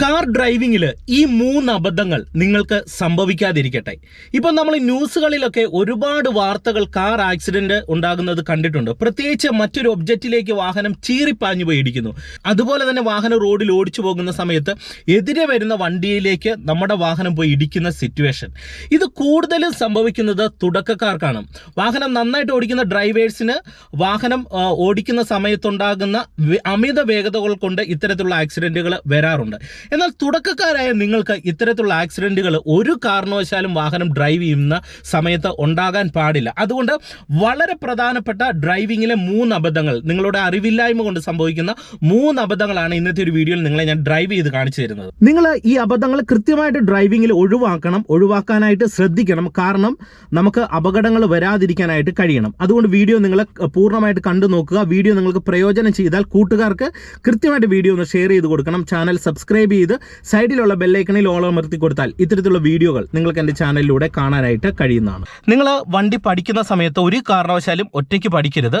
Car ഡ്രൈവിംഗിൽ ഈ മൂന്ന് അബദ്ധങ്ങൾ നിങ്ങൾക്ക് സംഭവിക്കാതിരിക്കട്ടെ. ഇപ്പം നമ്മൾ ന്യൂസുകളിലൊക്കെ ഒരുപാട് വാർത്തകൾ കാർ ആക്സിഡന്റ് ഉണ്ടാകുന്നത് കണ്ടിട്ടുണ്ട്. പ്രത്യേകിച്ച് മറ്റൊരു ഒബ്ജക്റ്റിലേക്ക് വാഹനം ചീറിപ്പാഞ്ഞു പോയി ഇടിക്കുന്നു അതുപോലെ തന്നെ വാഹനം റോഡിൽ ഓടിച്ചു പോകുന്ന സമയത്ത് എതിരെ വരുന്ന വണ്ടിയിലേക്ക് നമ്മുടെ വാഹനം പോയി ഇടിക്കുന്ന സിറ്റുവേഷൻ ഇത് കൂടുതലും സംഭവിക്കുന്നത് തുടക്കക്കാർക്കാണ്. വാഹനം നന്നായിട്ട് ഓടിക്കുന്ന ഡ്രൈവേഴ്സിന് വാഹനം ഓടിക്കുന്ന സമയത്തുണ്ടാകുന്ന അമിത വേഗതകൾ കൊണ്ട് ഇത്തരത്തിലുള്ള ആക്സിഡന്റുകൾ വരാറുണ്ട്. എന്നാൽ തുടക്കക്കാരായ നിങ്ങൾക്ക് ഇത്തരത്തിലുള്ള ആക്സിഡന്റുകൾ ഒരു കാരണവശാലും വാഹനം ഡ്രൈവ് ചെയ്യുന്ന സമയത്ത് ഉണ്ടാകാൻ പാടില്ല. അതുകൊണ്ട് വളരെ പ്രധാനപ്പെട്ട ഡ്രൈവിങ്ങിലെ മൂന്ന് അബദ്ധങ്ങൾ നിങ്ങളുടെ അറിവില്ലായ്മ കൊണ്ട് സംഭവിക്കുന്ന മൂന്ന് അബദ്ധങ്ങളാണ് ഇന്നത്തെ ഒരു വീഡിയോയിൽ നിങ്ങളെ ഞാൻ ഡ്രൈവ് ചെയ്ത് കാണിച്ചു തരുന്നത്. നിങ്ങൾ ഈ അബദ്ധങ്ങൾ കൃത്യമായിട്ട് ഡ്രൈവിങ്ങിൽ ഒഴിവാക്കണം ഒഴിവാക്കാനായിട്ട് ശ്രദ്ധിക്കണം. കാരണം നമുക്ക് അപകടങ്ങൾ വരാതിരിക്കാനായിട്ട് കഴിയണം. അതുകൊണ്ട് വീഡിയോ നിങ്ങൾ പൂർണമായിട്ട് കണ്ടു നോക്കുക. വീഡിയോ നിങ്ങൾക്ക് പ്രയോജനം ചെയ്താൽ കൂട്ടുകാർക്ക് കൃത്യമായിട്ട് വീഡിയോ ഒന്ന് ഷെയർ ചെയ്ത് കൊടുക്കണം. ചാനൽ സബ്സ്ക്രൈബ് ചെയ്ത് സൈഡിലുള്ള ബെല്ലൈക്കണിൽ ഓൾ അമർത്തി കൊടുത്താൽ ഇത്തരത്തിലുള്ള വീഡിയോകൾ നിങ്ങൾക്ക് എന്റെ ചാനലിലൂടെ കാണാനായിട്ട് കഴിയുന്നതാണ്. നിങ്ങൾ വണ്ടി പഠിക്കുന്ന സമയത്ത് ഒരു കാരണവശാലും ഒറ്റയ്ക്ക് പഠിക്കരുത്.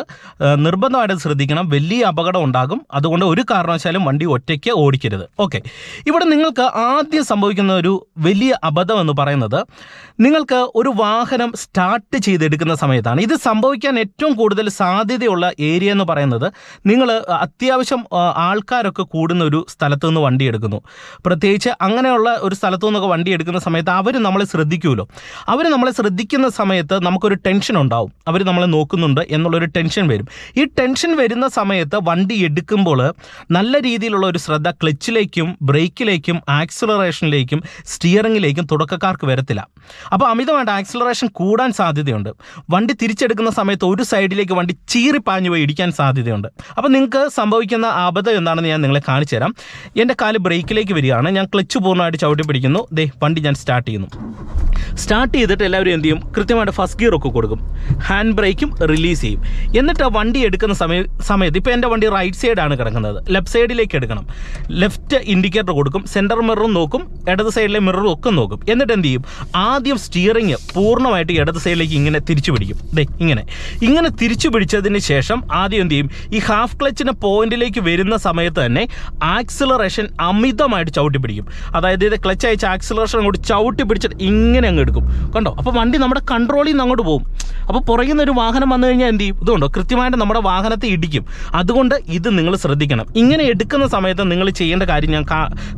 നിർബന്ധമായിട്ട് ശ്രദ്ധിക്കണം. വലിയ അപകടം ഉണ്ടാകും. അതുകൊണ്ട് ഒരു കാരണവശാലും വണ്ടി ഒറ്റയ്ക്ക് ഓടിക്കരുത്. ഓക്കെ ഇവിടെ നിങ്ങൾക്ക് ആദ്യം സംഭവിക്കുന്ന ഒരു വലിയ അബദ്ധം എന്ന് പറയുന്നത് നിങ്ങൾക്ക് ഒരു വാഹനം സ്റ്റാർട്ട് ചെയ്തെടുക്കുന്ന സമയത്താണ്. ഇത് സംഭവിക്കാൻ ഏറ്റവും കൂടുതൽ സാധ്യതയുള്ള ഏരിയ എന്ന് പറയുന്നത് നിങ്ങൾ അത്യാവശ്യം ആൾക്കാരൊക്കെ കൂടുന്ന ഒരു സ്ഥലത്ത് നിന്ന് വണ്ടി എടുക്കുന്നു. പ്രത്യേകിച്ച് അങ്ങനെയുള്ള ഒരു സ്ഥലത്തു നിന്നൊക്കെ വണ്ടി എടുക്കുന്ന സമയത്ത് അവർ നമ്മളെ ശ്രദ്ധിക്കുമല്ലോ അവർ നമ്മളെ ശ്രദ്ധിക്കുന്ന സമയത്ത് നമുക്കൊരു ടെൻഷൻ ഉണ്ടാവും. അവർ നമ്മളെ നോക്കുന്നുണ്ട് എന്നുള്ളൊരു ടെൻഷൻ വരും. ഈ ടെൻഷൻ വരുന്ന സമയത്ത് വണ്ടി എടുക്കുമ്പോൾ നല്ല രീതിയിലുള്ള ഒരു ശ്രദ്ധ ക്ലച്ചിലേക്കും ബ്രേക്കിലേക്കും ആക്സിലറേഷനിലേക്കും സ്റ്റിയറിങ്ങിലേക്കും തുടക്കക്കാർക്ക് വരത്തില്ല. അപ്പോൾ അമിതമായിട്ട് ആക്സിലറേഷൻ കൂടാൻ സാധ്യതയുണ്ട്. വണ്ടി തിരിച്ചെടുക്കുന്ന സമയത്ത് ഒരു സൈഡിലേക്ക് വണ്ടി ചീറിപ്പാഞ്ഞു പോയി ഇടിക്കാൻ സാധ്യതയുണ്ട്. അപ്പോൾ നിങ്ങൾക്ക് സംഭവിക്കുന്ന അബദ്ധം എന്താണെന്ന് ഞാൻ നിങ്ങളെ കാണിച്ചു തരാം എന്റെ കാൽ ബ്രേക്കിലേക്ക് വരികയാണ്. ഞാൻ ക്ലച്ച് പൂർണമായിട്ട് ചവിട്ടി പിടിക്കുന്നു. ദേ വണ്ടി ഞാൻ സ്റ്റാർട്ട് ചെയ്യുന്നു. സ്റ്റാർട്ട് ചെയ്തിട്ട് എല്ലാവരും എന്ത് ചെയ്യും? കൃത്യമായിട്ട് ഫസ്റ്റ് ഗിയർ ഒക്കെ കൊടുക്കും. ഹാൻഡ് ബ്രേക്കും റിലീസ് ചെയ്യും. എന്നിട്ട് ആ വണ്ടി എടുക്കുന്ന സമയ സമയത്ത് ഇപ്പോൾ എന്റെ വണ്ടി റൈറ്റ് സൈഡാണ് കിടക്കുന്നത്. ലെഫ്റ്റ് സൈഡിലേക്ക് എടുക്കണം. ലെഫ്റ്റ് ഇൻഡിക്കേറ്റർ കൊടുക്കും. സെന്റർ മിററും നോക്കും. ഇടത് സൈഡിലെ മിററും ഒക്കെ നോക്കും. എന്നിട്ട് എന്ത് ചെയ്യും? ആദ്യം സ്റ്റിയറിങ് പൂർണമായിട്ട് ഇടത് സൈഡിലേക്ക് ഇങ്ങനെ തിരിച്ചു പിടിക്കും. ദേ ഇങ്ങനെ. ഇങ്ങനെ തിരിച്ചു പിടിച്ചതിന് ശേഷം ആദ്യം എന്ത് ചെയ്യും? ഈ ഹാഫ് ക്ലച്ചിന്റെ പോയിന്റിലേക്ക് വരുന്ന സമയത്ത് തന്നെ ആക്സിലറേഷൻ അമിതമായിട്ട് ചവിട്ടി പിടിക്കും. അതായത് ഇത് ക്ലച്ച് അയച്ച ആക്സിലറേഷൻ അങ്ങോട്ട് ചവിട്ടി പിടിച്ചിട്ട് ഇങ്ങനെ അങ്ങ് എടുക്കും കണ്ടോ? അപ്പോൾ വണ്ടി നമ്മുടെ കൺട്രോളിൽ നിന്ന് അങ്ങോട്ട് പോകും. അപ്പോൾ പുറകിൽ നിന്ന് ഒരു വാഹനം വന്നു കഴിഞ്ഞാൽ എന്ത് ചെയ്യും? ഇതുകൊണ്ടോ കൃത്യമായിട്ട് നമ്മുടെ വാഹനത്തെ ഇടിക്കും. അതുകൊണ്ട് ഇത് നിങ്ങൾ ശ്രദ്ധിക്കണം. ഇങ്ങനെ എടുക്കുന്ന സമയത്ത് നിങ്ങൾ ചെയ്യേണ്ട കാര്യം ഞാൻ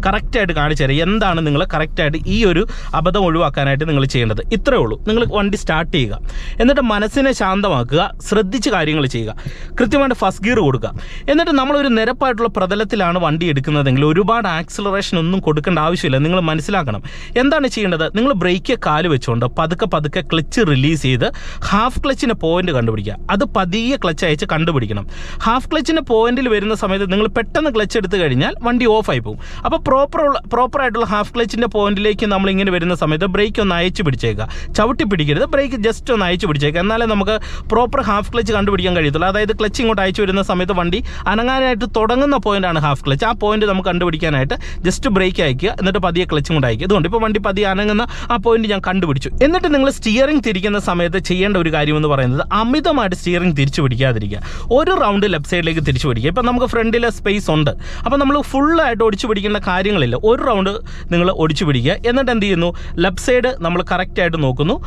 കറക്റ്റായിട്ട് കാണിച്ചു തരാം. എന്താണ് നിങ്ങൾ കറക്റ്റായിട്ട് ഈ ഒരു അബദ്ധം ഒഴിവാക്കാനായിട്ട് നിങ്ങൾ ചെയ്യേണ്ടത്? ഇത്രയേ ഉള്ളൂ. നിങ്ങൾ വണ്ടി സ്റ്റാർട്ട് ചെയ്യുക. എന്നിട്ട് മനസ്സിനെ ശാന്തമാക്കുക. ശ്രദ്ധിച്ച് കാര്യങ്ങൾ ചെയ്യുക. കൃത്യമായിട്ട് ഫസ്റ്റ് ഗിയർ കൊടുക്കുക. എന്നിട്ട് നമ്മളൊരു നിരപ്പായിട്ടുള്ള പ്രതലത്തിലാണ് വണ്ടി എടുക്കുന്നതെങ്കിൽ ഒരുപാട് ആക്സിലറേഷൻ ഒന്നും കൊടുക്കേണ്ട ആവശ്യമില്ല. നിങ്ങൾ മനസ്സിലാക്കണം. എന്താണ് ചെയ്യേണ്ടത്? നിങ്ങൾ ബ്രേക്ക് കാൽ വെച്ചുകൊണ്ട് പതുക്കെ പതുക്കെ ക്ലച്ച് റിലീസ് ചെയ്ത് ഹാഫ് ക്ലച്ചിന്റെ പോയിന്റ് കണ്ടുപിടിക്കുക. അത് പതിയെ ക്ലച്ച് അയച്ച് കണ്ടുപിടിക്കണം. ഹാഫ് ക്ലച്ചിന്റെ പോയിന്റിൽ വരുന്ന സമയത്ത് നിങ്ങൾ പെട്ടെന്ന് ക്ലച്ച് എടുത്തു കഴിഞ്ഞാൽ വണ്ടി ഓഫായി പോകും. അപ്പോൾ പ്രോപ്പർ ആയിട്ടുള്ള ഹാഫ് ക്ലച്ചിന്റെ പോയിന്റിലേക്ക് നമ്മൾ ഇങ്ങനെ വരുന്ന സമയത്ത് ബ്രേക്ക് ഒന്ന് അയച്ച് പിടിച്ചേക്കുക. ചവിട്ടി പിടിക്കരുത്. ബ്രേക്ക് ജസ്റ്റ് ഒന്ന് അയച്ച് പിടിച്ചേക്കുക. എന്നാലേ നമുക്ക് പ്രോപ്പർ ഹാഫ് ക്ലച്ച് കണ്ടുപിടിക്കാൻ കഴിയത്തുള്ളൂ. അതായത് ക്ലച്ച് ഇങ്ങോട്ട് അയച്ചു വരുന്ന സമയത്ത് വണ്ടി അനങ്ങാനായിട്ട് തുടങ്ങുന്ന പോയിന്റാണ് ഹാഫ് ക്ലച്ച് ആ പോയിന്റ് നമുക്ക് കണ്ടുപിടിക്കാനായിട്ട് ജസ്റ്റ് ബ്രേക്ക് അയക്കുക. എന്നിട്ട് പതിയെ ക്ലച്ചും കൊണ്ട് അയക്കുക. ഇതുകൊണ്ട് ഇപ്പോൾ വണ്ടി പതിയെ അനങ്ങുന്ന ആ പോയിന്റ് ഞാൻ കണ്ടുപിടിച്ചു. എന്നിട്ട് നിങ്ങൾ സ്റ്റിയറിംഗ് തിരിക്കുന്ന സമയത്ത് ചെയ്യേണ്ട ഒരു കാര്യം എന്ന് പറയുന്നത് അമിതമായിട്ട് സ്റ്റിയറിംഗ് തിരിച്ചു പിടിക്കാതിരിക്കുക. ഒരു റൗണ്ട് ലെഫ്റ്റ് സൈഡിലേക്ക് തിരിച്ചു പിടിക്കുക. ഇപ്പം നമുക്ക് ഫ്രണ്ടിലെ സ്പേസ് ഉണ്ട്. അപ്പോൾ നമ്മൾ ഫുള്ളായിട്ട് ഒടിച്ചു പിടിക്കേണ്ട കാര്യങ്ങളില്ല. ഒരു റൗണ്ട് നിങ്ങൾ ഒടിച്ചു പിടിക്കുക. എന്നിട്ട് എന്ത് ചെയ്യുന്നു? ലെഫ്റ്റ് സൈഡ് നമ്മൾ കറക്റ്റായിട്ട് നോക്കുന്നു.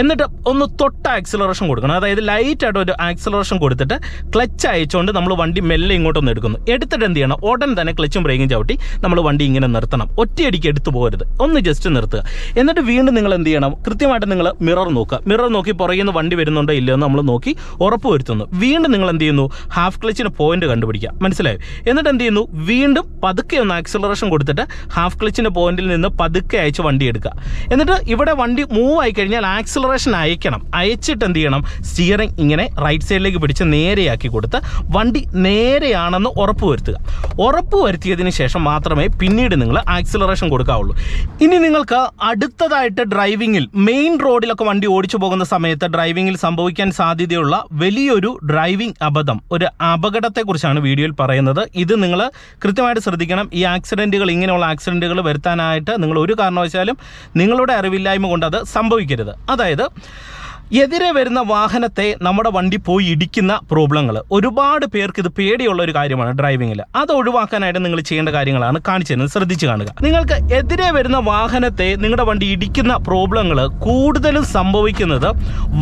എന്നിട്ട് ഒന്ന് തൊട്ട് ആക്സിലറേഷൻ കൊടുക്കണം. അതായത് ലൈറ്റായിട്ട് ഒരു ആക്സിലറേഷൻ കൊടുത്തിട്ട് ക്ലച്ച് അയച്ചുകൊണ്ട് നമ്മൾ വണ്ടി മെല്ലെ ഇങ്ങോട്ടൊന്ന് എടുക്കുന്നു. എടുത്തിട്ട് എന്ത് ചെയ്യണം? ഉടൻ തന്നെ ക്ലച്ചും ബ്രേക്കും ചവിട്ടി നമ്മൾ വണ്ടി ഇങ്ങനെ നിർത്തണം. ഒറ്റയടിക്ക് എടുത്തു പോകരുത്. ഒന്ന് ജസ്റ്റ് നിർത്തുക. എന്നിട്ട് വീണ്ടും നിങ്ങൾ എന്ത് ചെയ്യണം കൃത്യമായിട്ട് നിങ്ങൾ മിറർ നോക്കുക. മിറർ നോക്കി പുറകിൽ നിന്ന് വണ്ടി വരുന്നുണ്ടോ ഇല്ലയോ നമ്മൾ നോക്കി ഉറപ്പ് വരുത്തുന്നു വീണ്ടും നിങ്ങൾ എന്ത് ചെയ്യുന്നു ഹാഫ് ക്ലച്ചിന് പോയിന്റ് കണ്ടുപിടിക്കുക. മനസ്സിലായോ? എന്നിട്ട് എന്ത് ചെയ്യുന്നു വീണ്ടും പതുക്കെ ഒന്ന് ആക്സിലറേഷൻ കൊടുത്തിട്ട് ഹാഫ് ക്ലച്ചിന്റെ പോയിന്റിൽ നിന്ന് പതുക്കെ അയച്ച് വണ്ടി എടുക്കുക. എന്നിട്ട് ഇവിടെ വണ്ടി മൂവ് ആയി കഴിഞ്ഞാൽ ആക്സിലറേഷൻ അയക്കണം. അയച്ചിട്ട് എന്ത് ചെയ്യണം സ്റ്റിയറിംഗ് ഇങ്ങനെ റൈറ്റ് സൈഡിലേക്ക് പിടിച്ച് നേരെയാക്കി കൊടുത്ത് വണ്ടി നേരെയാണെന്ന് ഉറപ്പ് വരുത്തുക ഉറപ്പ് വരുത്തിയതിന് ശേഷം മാത്രമേ പിന്നീട് നിങ്ങൾ ആക്സിലറേഷൻ കൊടുക്കാവുള്ളൂ. ഇനി നിങ്ങൾക്ക് അടുത്തതായിട്ട് ഡ്രൈവിങ്ങിൽ മെയിൻ റോഡിലൊക്കെ വണ്ടി ഓടിച്ചു പോകുന്ന സമയത്ത് ഡ്രൈവിംഗിൽ സംഭവിക്കാൻ സാധ്യതയുള്ള വലിയൊരു ഡ്രൈവിംഗ് അബദ്ധം. ഒരു അപകടത്തെക്കുറിച്ചാണ് വീഡിയോയിൽ പറയുന്നത്. ഇത് നിങ്ങൾ കൃത്യമായിട്ട് ശ്രദ്ധിക്കണം. ഈ ആക്സിഡന്റുകൾ ഇങ്ങനെയുള്ള ആക്സിഡന്റുകൾ വരുത്താനായിട്ട് നിങ്ങൾ ഒരു കാരണവശാലും നിങ്ങളുടെ അറിവില്ലായ്മ കൊണ്ട് അത് സംഭവിക്കരുത്. അതായത് എതിരെ വരുന്ന വാഹനത്തെ നമ്മുടെ വണ്ടി പോയി ഇടിക്കുന്ന പ്രോബ്ലങ്ങൾ ഒരുപാട് പേർക്ക് ഇത് പേടിയുള്ള ഒരു കാര്യമാണ് ഡ്രൈവിങ്ങിൽ അത് ഒഴിവാക്കാനായിട്ട് നിങ്ങൾ ചെയ്യേണ്ട കാര്യങ്ങളാണ് കാണിച്ചു തരുന്നത് ശ്രദ്ധിച്ച് കാണുക. നിങ്ങൾക്ക് എതിരെ വരുന്ന വാഹനത്തെ നിങ്ങളുടെ വണ്ടി ഇടിക്കുന്ന പ്രോബ്ലങ്ങൾ കൂടുതലും സംഭവിക്കുന്നത്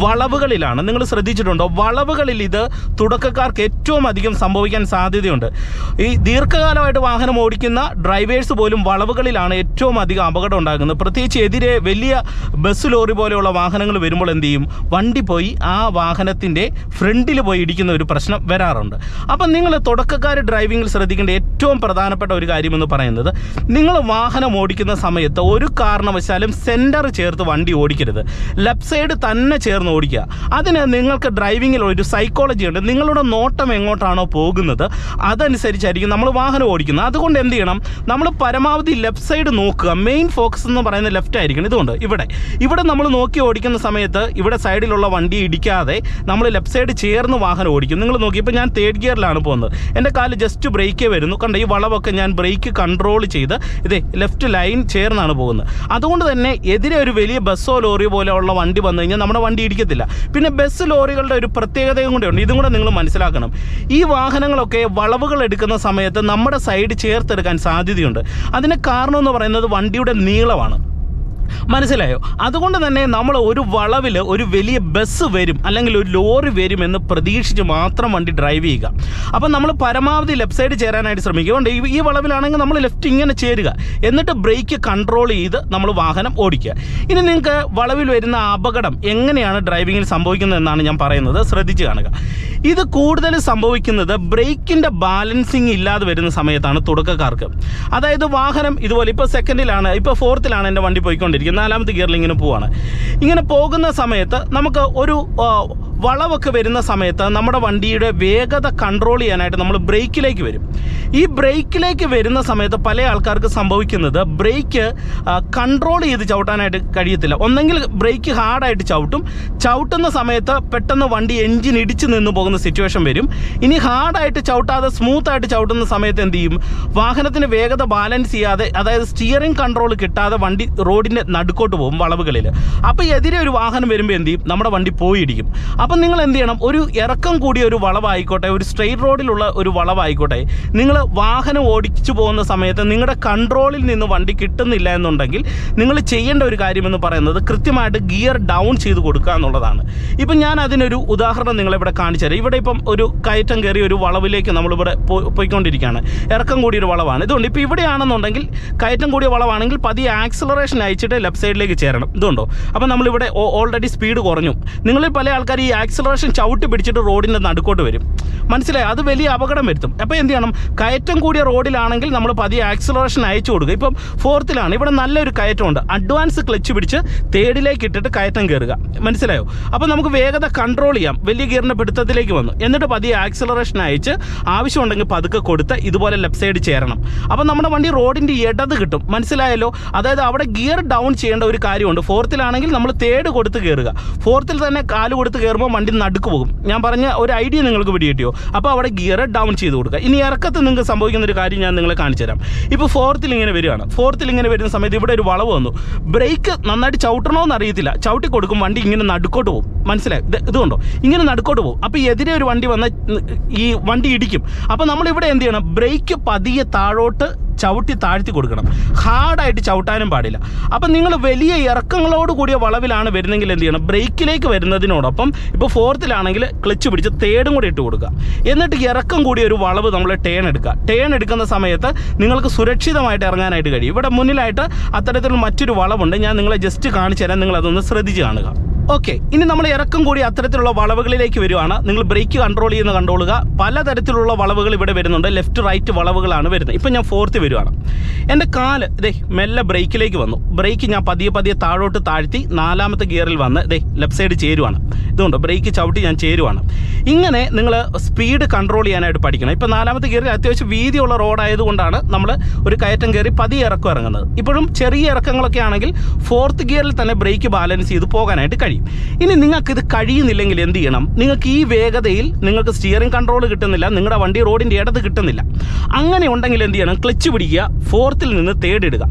വളവുകളിലാണ്. നിങ്ങൾ ശ്രദ്ധിച്ചിട്ടുണ്ടോ? വളവുകളിൽ ഇത് തുടക്കക്കാർക്ക് ഏറ്റവും അധികം സംഭവിക്കാൻ സാധ്യതയുണ്ട്. ഈ ദീർഘകാലമായിട്ട് വാഹനം ഓടിക്കുന്ന ഡ്രൈവേഴ്സ് പോലും വളവുകളിലാണ് ഏറ്റവും അധികം അപകടം ഉണ്ടാകുന്നത്. പ്രത്യേകിച്ച് എതിരെ വലിയ ബസ് ലോറി പോലെയുള്ള വാഹനങ്ങൾ വരുമ്പോൾ എന്ത് ചെയ്യും? വണ്ടി പോയി ആ വാഹനത്തിന്റെ ഫ്രണ്ടിൽ പോയി ഇടിക്കുന്ന ഒരു പ്രശ്നം വരാറുണ്ട്. അപ്പം നിങ്ങൾ തുടക്കക്കാർ ഡ്രൈവിങ്ങിൽ ശ്രദ്ധിക്കേണ്ട ഏറ്റവും പ്രധാനപ്പെട്ട ഒരു കാര്യമെന്ന് പറയുന്നത് നിങ്ങൾ വാഹനം ഓടിക്കുന്ന സമയത്ത് ഒരു കാരണവശാലും സെന്റർ ചേർത്ത് വണ്ടി ഓടിക്കരുത്. ലെഫ്റ്റ് സൈഡ് തന്നെ ചേർന്ന് ഓടിക്കുക. അതിന് നിങ്ങൾക്ക് ഡ്രൈവിങ്ങിൽ ഒരു സൈക്കോളജി ഉണ്ട്. നിങ്ങളുടെ നോട്ടം എങ്ങോട്ടാണോ പോകുന്നത് അതനുസരിച്ചായിരിക്കും നമ്മൾ വാഹനം ഓടിക്കുന്നത്. അതുകൊണ്ട് എന്ത് ചെയ്യണം? നമ്മൾ പരമാവധി ലെഫ്റ്റ് സൈഡ് നോക്കുക. മെയിൻ ഫോക്കസ് എന്ന് പറയുന്നത് ലെഫ്റ്റ് ആയിരിക്കണം. ഇതുകൊണ്ട് ഇവിടെ. ഇവിടെ നമ്മൾ നോക്കി ഓടിക്കുന്ന സമയത്ത് ഇവിടെ സൈഡിലുള്ള വണ്ടി ഇടിക്കാതെ നമ്മൾ ലെഫ്റ്റ് സൈഡ് ചേർന്ന് വാഹനം ഓടിക്കും. നിങ്ങൾ നോക്കി ഇപ്പോൾ ഞാൻ തേർഡ് ഗിയറിലാണ് പോകുന്നത്. എന്റെ കാൽ ജസ്റ്റ് ബ്രേക്കേ വരുന്നു. കണ്ട ഈ വളവൊക്കെ ഞാൻ ബ്രേക്ക് കൺട്രോൾ ചെയ്ത് ഇതേ ലെഫ്റ്റ് ലൈൻ ചേർന്നാണ് പോകുന്നത്. അതുകൊണ്ട് തന്നെ എതിരെ ഒരു വലിയ ബസ്സോ ലോറിയോ പോലെയുള്ള വണ്ടി വന്നു കഴിഞ്ഞാൽ നമ്മുടെ വണ്ടി ഇടിക്കത്തില്ല. പിന്നെ ബസ് ലോറികളുടെ ഒരു പ്രത്യേകതയും കൂടെ ഉണ്ട്. ഇതും കൂടെ നിങ്ങൾ മനസ്സിലാക്കണം. ഈ വാഹനങ്ങളൊക്കെ വളവുകൾ എടുക്കുന്ന സമയത്ത് നമ്മുടെ സൈഡ് ചേർത്തെടുക്കാൻ സാധ്യതയുണ്ട്. അതിന് കാരണം എന്ന് പറയുന്നത് വണ്ടിയുടെ നീളമാണ്. മനസ്സിലായോ? അതുകൊണ്ട് തന്നെ നമ്മൾ ഒരു വളവിൽ ഒരു വലിയ ബസ് വരും അല്ലെങ്കിൽ ഒരു ലോറി വരും എന്ന് പ്രതീക്ഷിച്ച് മാത്രം വണ്ടി ഡ്രൈവ് ചെയ്യുക. അപ്പം നമ്മൾ പരമാവധി ലെഫ്റ്റ് സൈഡ് ചേരാനായിട്ട് ശ്രമിക്കുക. ഉണ്ട് ഈ- വളവിലാണെങ്കിൽ നമ്മൾ ലെഫ്റ്റ് ഇങ്ങനെ ചേരുക. എന്നിട്ട് ബ്രേക്ക് കൺട്രോൾ ചെയ്ത് നമ്മൾ വാഹനം ഓടിക്കുക. ഇനി നിങ്ങൾക്ക് വളവിൽ വരുന്ന അപകടം എങ്ങനെയാണ് ഡ്രൈവിങ്ങിൽ സംഭവിക്കുന്നത് എന്നാണ് ഞാൻ പറയുന്നത്. ശ്രദ്ധിച്ച് കാണുക. ഇത് കൂടുതൽ സംഭവിക്കുന്നത് ബ്രേക്കിന്റെ ബാലൻസിങ് ഇല്ലാതെ വരുന്ന സമയത്താണ് തുടക്കക്കാർക്ക്. അതായത് വാഹനം ഇതുപോലെ ഇപ്പോൾ സെക്കൻഡിലാണ് ഇപ്പോൾ ഫോർത്തിലാണ് എന്റെ വണ്ടി പോയിക്കൊണ്ടിരിക്കുന്നത്. നാലാമത്തെ ഗിയറിൽ ഇങ്ങനെ പോവാണ്. ഇങ്ങനെ പോകുന്ന സമയത്ത് നമുക്ക് ഒരു വളവൊക്കെ വരുന്ന സമയത്ത് നമ്മുടെ വണ്ടിയുടെ വേഗത കൺട്രോൾ ചെയ്യാനായിട്ട് നമ്മൾ ബ്രേക്കിലേക്ക് വരും. ഈ ബ്രേക്കിലേക്ക് വരുന്ന സമയത്ത് പല ആൾക്കാർക്ക് സംഭവിക്കുന്നത് ബ്രേക്ക് കൺട്രോൾ ചെയ്ത് ചവിട്ടാനായിട്ട് കഴിയത്തില്ല. ഒന്നെങ്കിൽ ബ്രേക്ക് ഹാർഡായിട്ട് ചവിട്ടും. ചവിട്ടുന്ന സമയത്ത് പെട്ടെന്ന് വണ്ടി എഞ്ചിൻ ഇടിച്ച് നിന്ന് പോകുന്ന സിറ്റുവേഷൻ വരും. ഇനി ഹാർഡായിട്ട് ചവിട്ടാതെ സ്മൂത്തായിട്ട് ചവിട്ടുന്ന സമയത്ത് എന്ത് ചെയ്യും? വാഹനത്തിന് വേഗത ബാലൻസ് ചെയ്യാതെ അതായത് സ്റ്റിയറിംഗ് കൺട്രോൾ കിട്ടാതെ വണ്ടി റോഡിന്റെ നടുക്കോട്ട് പോകും വളവുകളിൽ അപ്പോൾ എതിരെ ഒരു വാഹനം വരുമ്പോൾ എന്ത് ചെയ്യും? നമ്മുടെ വണ്ടി പോയി ഇടിക്കും. അപ്പം നിങ്ങൾ എന്ത് ചെയ്യണം? ഒരു ഇറക്കം കൂടിയ ഒരു വളവായിക്കോട്ടെ ഒരു സ്ട്രെയിറ്റ് റോഡിലുള്ള ഒരു വളവായിക്കോട്ടെ നിങ്ങൾ വാഹനം ഓടിച്ചു പോകുന്ന സമയത്ത് നിങ്ങളുടെ കൺട്രോളിൽ നിന്ന് വണ്ടി കിട്ടുന്നില്ല എന്നുണ്ടെങ്കിൽ നിങ്ങൾ ചെയ്യേണ്ട ഒരു കാര്യമെന്ന് പറയുന്നത് കൃത്യമായിട്ട് ഗിയർ ഡൗൺ ചെയ്ത് കൊടുക്കുക എന്നുള്ളതാണ്. ഇപ്പം ഞാൻ അതിനൊരു ഉദാഹരണം നിങ്ങളിവിടെ കാണിച്ചു തരാം. ഇവിടെ ഇപ്പം ഒരു കയറ്റം കയറി ഒരു വളവിലേക്ക് നമ്മളിവിടെ പോയിക്കൊണ്ടിരിക്കുകയാണ്. ഇറക്കം കൂടിയ ഒരു വളവാണ്. ഇതുകൊണ്ട് ഇപ്പോൾ ഇവിടെയാണെന്നുണ്ടെങ്കിൽ കയറ്റം കൂടിയ വളവാണെങ്കിൽ പതിയെ ആക്സിലറേഷൻ അയച്ചിട്ട് ലെഫ്റ്റ് സൈഡിലേക്ക് ചേരണം. ഇതുണ്ടോ? അപ്പോൾ നമ്മളിവിടെ ഓൾറെഡി സ്പീഡ് കുറഞ്ഞു. നിങ്ങളിൽ പല ആൾക്കാർ ഈ ആക്സലറേഷൻ ചവിട്ടി പിടിച്ചിട്ട് റോഡിന്റെ നടുക്കോട്ട് വരും. മനസ്സിലായി? അത് വലിയ അപകടം വരുത്തും അപ്പോൾ എന്ത് ചെയ്യണം? കയറ്റം കൂടിയ റോഡിലാണെങ്കിൽ നമ്മൾ പതിയെ ആക്സിലറേഷൻ അയച്ചു കൊടുക്കുക. ഇപ്പം ഫോർത്തിലാണ്. ഇവിടെ നല്ലൊരു കയറ്റമുണ്ട്. അഡ്വാൻസ് ക്ലച്ച് പിടിച്ച് തേർഡിലേക്ക് ഇട്ടിട്ട് കയറ്റം കയറുക. മനസ്സിലായോ? അപ്പോൾ നമുക്ക് വേഗത കൺട്രോൾ ചെയ്യാം. വലിയ ഗിയറിന്റെ പിടുത്തത്തിലേക്ക് വന്നു. എന്നിട്ട് പതിയെ ആക്സിലറേഷൻ അയച്ച് ആവശ്യമുണ്ടെങ്കിൽ പതുക്കെ കൊടുത്ത് ഇതുപോലെ ലെഫ്റ്റ് സൈഡ് ചേരണം. അപ്പോൾ നമ്മുടെ വണ്ടി റോഡിന്റെ ഇടത് കിട്ടും. മനസ്സിലായല്ലോ? അതായത് അവിടെ ഗിയർ ഡൗൺ ചെയ്യേണ്ട ഒരു കാര്യമുണ്ട്. ഫോർത്തിലാണെങ്കിൽ നമ്മൾ തേർഡ് കൊടുത്ത് കയറുക. ഫോർത്തിൽ തന്നെ കാൽ കൊടുത്ത് കയറുമ്പോൾ വണ്ടി നടുക്ക് പോകും. ഞാൻ പറഞ്ഞ ഒരു ഐഡിയ നിങ്ങൾക്ക് പിടികിട്ടിയോ അപ്പോൾ അവിടെ ഗിയർ ഡൗൺ ചെയ്ത് കൊടുക്കുക. ഇനി ഇറക്കത്ത് നിങ്ങൾക്ക് സംഭവിക്കുന്ന ഒരു കാര്യം ഞാൻ നിങ്ങളെ കാണിച്ചു തരാം. ഇപ്പോൾ ഫോർത്തിൽ ഇങ്ങനെ വരികയാണ്. ഫോർത്തിൽ ഇങ്ങനെ വരുന്ന സമയത്ത് ഇവിടെ ഒരു വളവ് വന്നു. ബ്രേക്ക് നന്നായിട്ട് ചവിട്ടണമെന്ന് അറിയത്തില്ല. ചവിട്ടി കൊടുക്കും വണ്ടി ഇങ്ങനെ നടുക്കോട്ട് പോകും. മനസ്സിലായി? ഇത് ഇതുകൊണ്ടോ ഇങ്ങനെ നടുക്കോട്ട് പോകും. അപ്പോൾ എതിരെ ഒരു വണ്ടി വന്ന ഈ വണ്ടി ഇടിക്കും. അപ്പോൾ നമ്മളിവിടെ എന്ത് ചെയ്യണം? ബ്രേക്ക് പതിയെ താഴോട്ട് ചവിട്ടി താഴ്ത്തി കൊടുക്കണം. ഹാർഡായിട്ട് ചവിട്ടാനും പാടില്ല. അപ്പം നിങ്ങൾ വലിയ ഇറക്കങ്ങളോട് കൂടിയ വളവിലാണ് വരുന്നെങ്കിൽ എന്ത് ചെയ്യണം? ബ്രേക്കിലേക്ക് വരുന്നതിനോടൊപ്പം ഇപ്പോൾ ഫോർത്തിലാണെങ്കിൽ ക്ലച്ച് പിടിച്ച് തേർഡും കൂടി ഇട്ട് കൊടുക്കുക. എന്നിട്ട് ഇറക്കം കൂടിയ ഒരു വളവ് നമ്മൾ ടേൺ എടുക്കുക. ടേൺ എടുക്കുന്ന സമയത്ത് നിങ്ങൾക്ക് സുരക്ഷിതമായിട്ട് ഇറങ്ങാനായിട്ട് കഴിയും. ഇവിടെ മുന്നിലായിട്ട് അത്തരത്തിലുള്ള മറ്റൊരു വളവുണ്ട്. ഞാൻ നിങ്ങളെ ജസ്റ്റ് കാണിച്ചു തരാൻ നിങ്ങൾ അതൊന്ന് ശ്രദ്ധിച്ച് കാണുക. ഓക്കെ ഇനി നമ്മൾ ഇറക്കം കൂടി അത്തരത്തിലുള്ള വളവുകളിലേക്ക് വരുവാണ്. നിങ്ങൾ ബ്രേക്ക് കൺട്രോൾ ചെയ്യുന്ന കണ്ടോളുക. പലതരത്തിലുള്ള വളവുകൾ ഇവിടെ വരുന്നുണ്ട്. ലെഫ്റ്റ് റൈറ്റ് വളവുകളാണ് വരുന്നത്. ഇപ്പം ഞാൻ ഫോർത്ത് വരുവാണ്. എന്റെ കാൽ ഇതേ മെല്ലെ ബ്രേക്കിലേക്ക് വന്നു. ബ്രേക്ക് ഞാൻ പതിയെ പതിയെ താഴോട്ട് താഴ്ത്തി നാലാമത്തെ ഗിയറിൽ വന്ന് ഇതേ ലെഫ്റ്റ് സൈഡ് ചേരുവാണ്. ഇതുകൊണ്ട് ബ്രേക്ക് ചവിട്ടി ഞാൻ ചേരുവാണ്. ഇങ്ങനെ നിങ്ങൾ സ്പീഡ് കൺട്രോൾ ചെയ്യാനായിട്ട് പഠിക്കണം. ഇപ്പം നാലാമത്തെ ഗിയറിൽ അത്യാവശ്യം വീതിയുള്ള റോഡായതുകൊണ്ടാണ് നമ്മൾ ഒരു കയറ്റം കയറി പതിയെ ഇറക്കം ഇറങ്ങുന്നത്. ഇപ്പോഴും ചെറിയ ഇറക്കങ്ങളൊക്കെ ആണെങ്കിൽ ഫോർത്ത് ഗിയറിൽ തന്നെ ബ്രേക്ക് ബാലൻസ് ചെയ്ത് പോകാനായിട്ട് കഴിയും. ഇനി നിങ്ങൾക്ക് ഇത് കഴിയുന്നില്ലെങ്കിൽ എന്ത് ചെയ്യണം? നിങ്ങൾക്ക് ഈ വേഗതയിൽ നിങ്ങൾക്ക് സ്റ്റിയറിംഗ് കൺട്രോൾ കിട്ടുന്നില്ല നിങ്ങളുടെ വണ്ടി റോഡിന്റെ ഇടത് കിട്ടുന്നില്ല. അങ്ങനെ ഉണ്ടെങ്കിൽ എന്ത് ചെയ്യണം? ക്ലച്ച് പിടിക്കുക ഫോർത്തിൽ നിന്ന് തേർഡ് ഇടുക.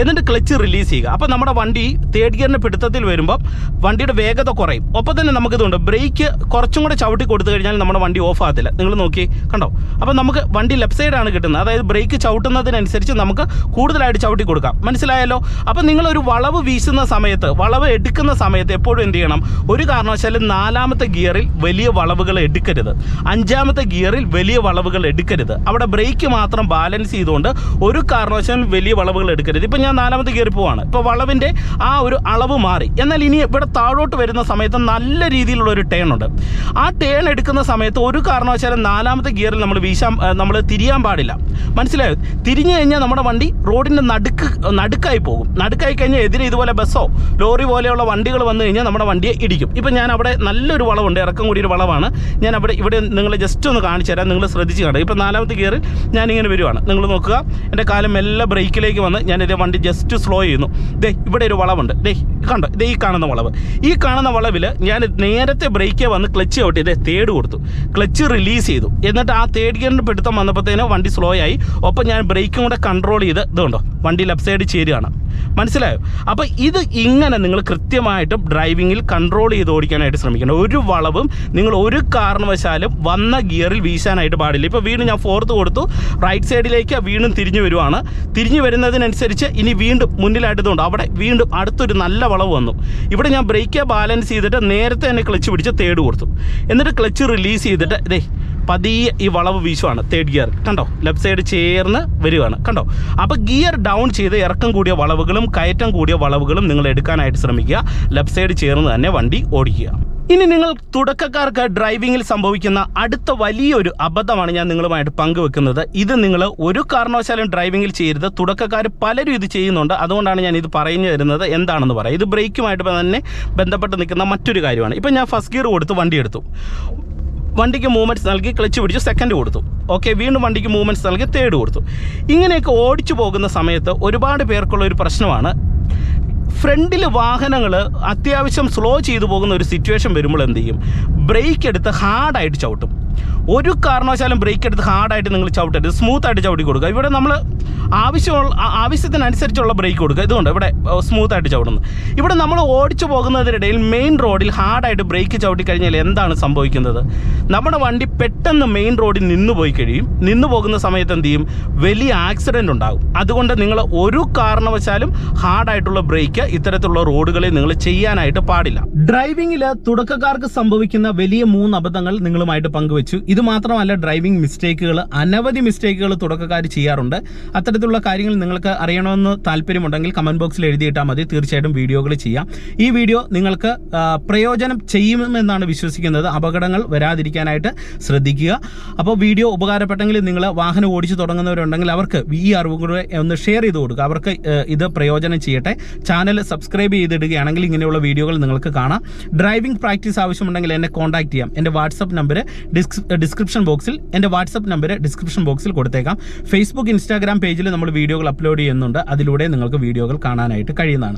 എന്നിട്ട് ക്ലച്ച് റിലീസ് ചെയ്യുക. അപ്പോൾ നമ്മുടെ വണ്ടി തേർഡ് ഗിയറിന്റെ പിടുത്തത്തിൽ വരുമ്പോൾ വണ്ടിയുടെ വേഗത കുറയും. ഒപ്പം തന്നെ നമുക്കിതുണ്ട് ബ്രേക്ക് കുറച്ചും കൂടെ ചവിട്ടി കൊടുത്തു കഴിഞ്ഞാൽ നമ്മുടെ വണ്ടി ഓഫ് ആകത്തില്ല. നിങ്ങൾ നോക്കി കണ്ടോ? അപ്പോൾ നമുക്ക് വണ്ടി ലെഫ്റ്റ് സൈഡാണ് കിട്ടുന്നത്. അതായത് ബ്രേക്ക് ചവിട്ടുന്നതിനനുസരിച്ച് നമുക്ക് കൂടുതലായിട്ട് ചവിട്ടി കൊടുക്കാം. മനസ്സിലായല്ലോ? അപ്പോൾ നിങ്ങളൊരു വളവ് വീശുന്ന സമയത്ത് വളവ് എടുക്കുന്ന സമയത്ത് എപ്പോഴും എന്ത് ചെയ്യണം ഒരു കാരണവശാലും നാലാമത്തെ ഗിയറിൽ വലിയ വളവുകൾ എടുക്കരുത്. അഞ്ചാമത്തെ ഗിയറിൽ വലിയ വളവുകൾ എടുക്കരുത്. അവിടെ ബ്രേക്ക് മാത്രം ബാലൻസ് ചെയ്തുകൊണ്ട് ഒരു കാരണവശാലും വലിയ വളവുകൾ എടുക്കരുത്. ഇപ്പം ഞാൻ നാലാമത്തെ ഗിയറിൽ പോവാണ്. ഇപ്പോൾ വളവിന്റെ ആ ഒരു അളവ് മാറി. എന്നാൽ ഇനി ഇവിടെ താഴോട്ട് വരുന്ന സമയത്ത് നല്ല രീതിയിലുള്ള ഒരു ടേൺ ഉണ്ട്. ആ ടേൺ എടുക്കുന്ന സമയത്ത് ഒരു കാരണവശാലും നാലാമത്തെ ഗിയറിൽ നമ്മൾ വീശാൻ നമ്മൾ തിരിയാൻ പാടില്ല. മനസ്സിലായോ? തിരിഞ്ഞു കഴിഞ്ഞാൽ നമ്മുടെ വണ്ടി റോഡിന്റെ നടുക്ക് നടുക്കായി പോകും. നടുക്കായി കഴിഞ്ഞാൽ എതിരെ ഇതുപോലെ ബസ്സോ ലോറി പോലെയുള്ള വണ്ടികൾ വന്നു കഴിഞ്ഞാൽ നമ്മുടെ വണ്ടിയെ ഇടിക്കും. ഇപ്പം ഞാൻ അവിടെ നല്ലൊരു വളവുണ്ട് ഇറക്കം കൂടിയൊരു വളവാണ്. ഞാൻ അവിടെ ഇവിടെ നിങ്ങൾ ജസ്റ്റ് ഒന്ന് കാണിച്ചു തരാം നിങ്ങൾ ശ്രദ്ധിച്ച് കാണുക ഇപ്പം നാലാമത്തെ ഗിയറിൽ ഞാനിങ്ങനെ വരുവാണ്. നിങ്ങൾ നോക്കുക എന്റെ കാലം മെല്ലെ ബ്രേക്കിലേക്ക് വന്ന് ഞാൻ ഇതേ വണ്ടി ജസ്റ്റ് സ്ലോ ചെയ്യുന്നു. ദേ ഇവിടെ ഒരു വളവുണ്ട്. ദേ കണ്ടോ? ഇതേ ഈ കാണുന്ന വളവ്. ഈ കാണുന്ന വളവിൽ ഞാൻ നേരത്തെ ബ്രേക്കേ വന്ന് ക്ലച്ച് ഔട്ട് ചെയ്ത് തേട് കൊടുത്തു. ക്ലച്ച് റിലീസ് ചെയ്തു. എന്നിട്ട് ആ തേർഡ് ഗിയറിന്റെ പിടുത്തം വന്നപ്പോഴത്തേനും വണ്ടി സ്ലോ ആയി. ഒപ്പം ഞാൻ ബ്രേക്കും കൂടെ കൺട്രോൾ ചെയ്ത് ഇതുണ്ടോ? വണ്ടി ലെഫ്റ്റ് സൈഡ് ചേരുകയാണ്. മനസ്സിലായോ? അപ്പോൾ ഇത് ഇങ്ങനെ നിങ്ങൾ കൃത്യമായിട്ട് ഡ്രൈവിങ്ങിൽ കൺട്രോൾ ചെയ്ത് ഓടിക്കാനായിട്ട് ശ്രമിക്കണം ഒരു വളവും നിങ്ങൾ ഒരു കാരണവശാലും വന്ന ഗിയറിൽ വീശാനായിട്ട് പാടില്ല. ഇപ്പോൾ വീണ്ടും ഞാൻ ഫോർത്ത് കൊടുത്തു. റൈറ്റ് സൈഡിലേക്ക് വീണ്ടും തിരിഞ്ഞു വരുവാണ്. തിരിഞ്ഞു വരുന്നതിനനുസരിച്ച് ഇനി വീണ്ടും മുന്നിലായിട്ടതുകൊണ്ട് അവിടെ വീണ്ടും അടുത്തൊരു നല്ല വളവ് വന്നു. ഇവിടെ ഞാൻ ബ്രേക്ക് ബാലൻസ് ചെയ്തിട്ട് നേരത്തെ തന്നെ ക്ലച്ച് പിടിച്ച് തേട് കൊടുത്തു. എന്നിട്ട് ക്ലച്ച് റിലീസ് ചെയ്തിട്ട് ഇതേ പതിയെ ഈ വളവ് വീശുവാണ് തേർഡ് ഗിയർ കണ്ടോ? ലെഫ്റ്റ് സൈഡ് ചേർന്ന് വരികയാണ്. കണ്ടോ? അപ്പോൾ ഗിയർ ഡൗൺ ചെയ്ത് ഇറക്കം കൂടിയ വളവുകളും കയറ്റം കൂടിയ വളവുകളും നിങ്ങൾ എടുക്കാനായിട്ട് ശ്രമിക്കുക. ലെഫ്റ്റ് സൈഡ് ചേർന്ന് തന്നെ വണ്ടി ഓടിക്കുക. ഇനി നിങ്ങൾ തുടക്കക്കാർക്ക് ഡ്രൈവിങ്ങിൽ സംഭവിക്കുന്ന അടുത്ത വലിയൊരു അബദ്ധമാണ് ഞാൻ നിങ്ങളുമായിട്ട് പങ്കുവെക്കുന്നത്. ഇത് നിങ്ങൾ ഒരു കാരണവശാലും ഡ്രൈവിങ്ങിൽ ചെയ്യരുത്. തുടക്കക്കാർ പലരും ഇത് ചെയ്യുന്നുണ്ട്. അതുകൊണ്ടാണ് ഞാൻ ഇത് പറഞ്ഞു തരുന്നത്. എന്താണെന്ന് പറയാം. ഇത് ബ്രേക്കുമായിട്ട് തന്നെ ബന്ധപ്പെട്ട് നിൽക്കുന്ന മറ്റൊരു കാര്യമാണ്. ഇപ്പം ഞാൻ ഫസ്റ്റ് ഗിയർ കൊടുത്ത് വണ്ടി എടുത്തു. വണ്ടിക്ക് മൂവ്മെന്റ്സ് നൽകി ക്ലച്ച് പിടിച്ച് സെക്കൻഡ് കൊടുത്തു. ഓക്കെ വീണ്ടും വണ്ടിക്ക് മൂവ്മെന്റ്സ് നൽകി തേർഡ് കൊടുത്തു. ഇങ്ങനെയൊക്കെ ഓടിച്ചു പോകുന്ന സമയത്ത് ഒരുപാട് പേർക്കുള്ള ഒരു പ്രശ്നമാണ്. ഫ്രണ്ടിൽ വാഹനങ്ങൾ അത്യാവശ്യം സ്ലോ ചെയ്തു പോകുന്ന ഒരു സിറ്റുവേഷൻ വരുമ്പോൾ എന്ത് ചെയ്യും? ബ്രേക്ക് എടുത്ത് ഹാർഡായിട്ട് ചവിട്ടും. ഒരു കാരണവശാലും ബ്രേക്ക് എടുത്ത് ഹാർഡായിട്ട് നിങ്ങൾ ചവിട്ടരുത്. സ്മൂത്തായിട്ട് ചവിട്ടി കൊടുക്കുക. ഇവിടെ നമ്മൾ ആവശ്യമുള്ള ആവശ്യത്തിനനുസരിച്ചുള്ള ബ്രേക്ക് കൊടുക്കുക. ഇതുകൊണ്ട് ഇവിടെ സ്മൂത്ത് ആയിട്ട് ചവിടുന്നു. ഇവിടെ നമ്മൾ ഓടിച്ചു പോകുന്നതിനിടയിൽ മെയിൻ റോഡിൽ ഹാർഡായിട്ട് ബ്രേക്ക് ചവിട്ടി കഴിഞ്ഞാൽ എന്താണ് സംഭവിക്കുന്നത്? നമ്മുടെ വണ്ടി പെട്ടെന്ന് മെയിൻ റോഡിൽ നിന്ന് പോയി കഴിയും. നിന്ന് പോകുന്ന സമയത്ത് എന്ത് ചെയ്യും? വലിയ ആക്സിഡന്റ് ഉണ്ടാകും. അതുകൊണ്ട് നിങ്ങൾ ഒരു കാരണവശാലും ഹാർഡായിട്ടുള്ള ബ്രേക്ക് ഇത്തരത്തിലുള്ള റോഡുകളിൽ നിങ്ങൾ ചെയ്യാനായിട്ട് പാടില്ല. ഡ്രൈവിംഗിൽ തുടക്കക്കാർക്ക് സംഭവിക്കുന്ന വലിയ മൂന്ന് അബദ്ധങ്ങൾ നിങ്ങളുമായിട്ട് പങ്കുവച്ചു. ഇത് മാത്രമല്ല ഡ്രൈവിംഗ് മിസ്റ്റേക്കുകൾ അനവധി മിസ്റ്റേക്കുകൾ തുടക്കക്കാർ ചെയ്യാറുണ്ട്. അത്തരത്തിലുള്ള കാര്യങ്ങൾ നിങ്ങൾക്ക് അറിയണമെന്ന് താല്പര്യമുണ്ടെങ്കിൽ കമന്റ് ബോക്സിൽ എഴുതിയിട്ടാൽ മതി. തീർച്ചയായിട്ടും വീഡിയോകൾ ചെയ്യാം. ഈ വീഡിയോ നിങ്ങൾക്ക് പ്രയോജനം ചെയ്യുമെന്നാണ് വിശ്വസിക്കുന്നത്. അപകടങ്ങൾ വരാതിരിക്കാനായിട്ട് ശ്രദ്ധിക്കുക. അപ്പോൾ വീഡിയോ ഉപകാരപ്പെട്ടെങ്കിൽ നിങ്ങൾ വാഹനം ഓടിച്ചു തുടങ്ങുന്നവരുണ്ടെങ്കിൽ അവർക്ക് ഈ അറിവ് കൂടെ ഒന്ന് ഷെയർ ചെയ്ത് കൊടുക്കുക. അവർക്ക് ഇത് പ്രയോജനം ചെയ്യട്ടെ. ചാനൽ സബ്സ്ക്രൈബ് ചെയ്തിടുകയാണെങ്കിൽ ഇങ്ങനെയുള്ള വീഡിയോകൾ നിങ്ങൾക്ക് കാണാം. ഡ്രൈവിംഗ് പ്രാക്ടീസ് ആവശ്യമുണ്ടെങ്കിൽ എന്നെ കോൺടാക്ട് ചെയ്യാം. എന്റെ വാട്സപ്പ് നമ്പർ ഡിസ്ക്രിപ്ഷൻ ബോക്സിൽ എന്റെ വാട്സപ്പ് നമ്പർ ഡിസ്ക്രിപ്ഷൻ ബോക്സിൽ കൊടുത്തേക്കാം. ഫേസ്ബുക്ക് ഇൻസ്റ്റാഗ്രാം പേജിൽ നമ്മൾ വീഡിയോകൾ അപ്ലോഡ് ചെയ്യുന്നുണ്ട്. അതിലൂടെ നിങ്ങൾക്ക് വീഡിയോകൾ കാണാനായിട്ട് കഴിയുന്നതാണ്.